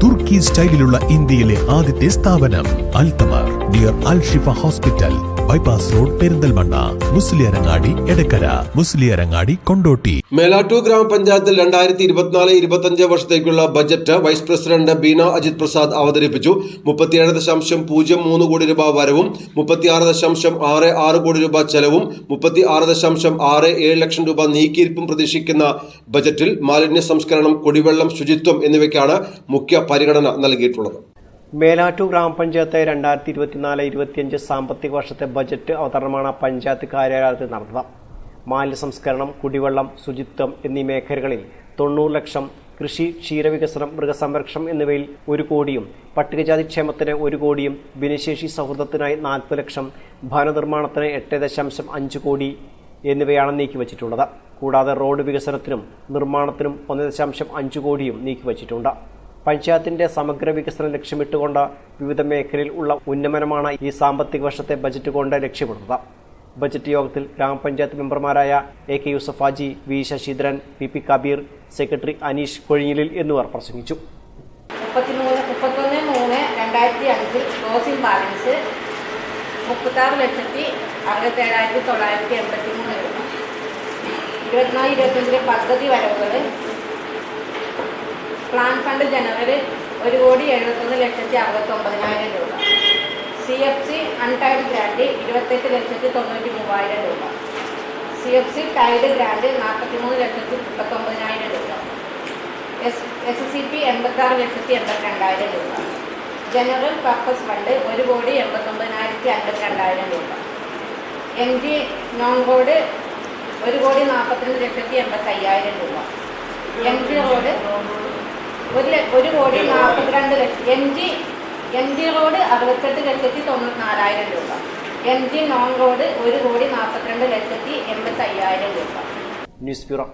തുർക്കി സ്റ്റൈലിലുള്ള ഇന്ത്യയിലെ ആദ്യത്തെ സ്ഥാപനം അൽത്തമാർ dear Al Shifa hospital bypass road Perinthalmanna Musliyarangadi Edakkara Musliyarangadi Kondotty Melattur ഗ്രാമപഞ്ചായത്തിൽ രണ്ടായിരത്തി ഇരുപത്തിനാല് ഇരുപത്തഞ്ച് വർഷത്തേക്കുള്ള budget vice president Beena Ajith Prasad അവതരിപ്പിച്ചു. മുപ്പത്തിയേഴ് ദശാംശം പൂജ്യം മൂന്ന് കോടി രൂപ വരവും മുപ്പത്തിയാറ് ദശാംശം ആറ് ആറ് കോടി രൂപ ചെലവും മുപ്പത്തി ആറ് ദശാംശം ആറ് ഏഴ് ലക്ഷം രൂപ നീക്കിയിരിപ്പും പ്രതീക്ഷിക്കുന്ന ബജറ്റിൽ മാലിന്യ സംസ്കരണം കുടിവെള്ളം ശുചിത്വം എന്നിവയ്ക്കാണ് മുഖ്യ പരിഗണന നൽകിയിട്ടുള്ളത്. മേലാറ്റൂർ ഗ്രാമപഞ്ചായത്ത് രണ്ടായിരത്തി ഇരുപത്തിനാല് ഇരുപത്തിയഞ്ച് സാമ്പത്തിക വർഷത്തെ ബജറ്റ് അവതരണമാണ് പഞ്ചായത്ത് കാര്യാലയത്തിൽ നടന്നത്. മാലിന്യ സംസ്കരണം കുടിവെള്ളം ശുചിത്വം എന്നീ മേഖലകളിൽ തൊണ്ണൂറ് ലക്ഷം കൃഷി ക്ഷീരവികസനം മൃഗസംരക്ഷണം എന്നിവയിൽ ഒരു കോടിയും പട്ടികജാതി ക്ഷേമത്തിന് ഒരു കോടിയും ഭിന്നശേഷി സൗഹൃദത്തിനായി നാൽപ്പത് ലക്ഷം ഭവനനിർമ്മാണത്തിന് എട്ട് ദശാംശം അഞ്ച് കോടി എന്നിവയാണ് നീക്കിവച്ചിട്ടുള്ളത്. കൂടാതെ റോഡ് വികസനത്തിനും നിർമ്മാണത്തിനും ഒന്ന് ദശാംശം അഞ്ച് കോടിയും നീക്കിവച്ചിട്ടുണ്ട്. പഞ്ചായത്തിന്റെ സമഗ്ര വികസനം ലക്ഷ്യമിട്ടുകൊണ്ട് വിവിധ മേഖലയിൽ ഉള്ള ഉന്നമനമാണ് ഈ സാമ്പത്തിക വർഷത്തെ ബജറ്റ് കൊണ്ട് ലക്ഷ്യമിടുന്നത്. ബജറ്റ് യോഗത്തിൽ ഗ്രാമപഞ്ചായത്ത് മെമ്പർമാരായ A K Yusuf Haji V Sasidharan P P Kabeer secretary Aneesh Kozhinjilil എന്നിവർ പ്രസംഗിച്ചു. ബാലൻസ് അറുപത്തേഴായിരത്തി തൊള്ളായിരത്തി എൺപത്തി മൂന്ന് രൂപ. ഇരുപത്തിനാല് ഇരുപത്തഞ്ചിലെ പദ്ധതി വരവുകൾ പ്ലാൻ ഫണ്ട് ജനറൽ ഒരു കോടി എഴുപത്തൊന്ന് ലക്ഷത്തി അറുപത്തൊമ്പതിനായിരം രൂപ. C F C untied grant ഇരുപത്തെട്ട് ലക്ഷത്തി തൊണ്ണൂറ്റി മൂവായിരം രൂപ. C F C tied grant നാൽപ്പത്തിമൂന്ന് ലക്ഷത്തി മുപ്പത്തൊമ്പതിനായിരം രൂപ. എസ് എസ് സി പി എൺപത്താറ് ലക്ഷത്തി എൺപത്തിരണ്ടായിരം രൂപ. ജനറൽ പർപ്പസ് ഫണ്ട് ഒരു കോടി എൺപത്തൊമ്പതിനായിരത്തി അൻപത്തിരണ്ടായിരം രൂപ. എം ജി നോൺ റോഡ് ഒരു കോടി നാൽപ്പത്തിരണ്ട് ലക്ഷത്തി എൺപത്തയ്യായിരം രൂപ. എം ജി റോഡ് ഒരു ഒരു കോടി നാൽപ്പത്തിരണ്ട് ലക്ഷം M G M G road അറുപത്തെട്ട് ലക്ഷത്തി തൊണ്ണൂറ്റി നാലായിരം രൂപ. എം ജി നോൺ റോഡ് ഒരു കോടി നാൽപ്പത്തിരണ്ട് ലക്ഷത്തി എൺപത്തി അയ്യായിരം രൂപ. News bureau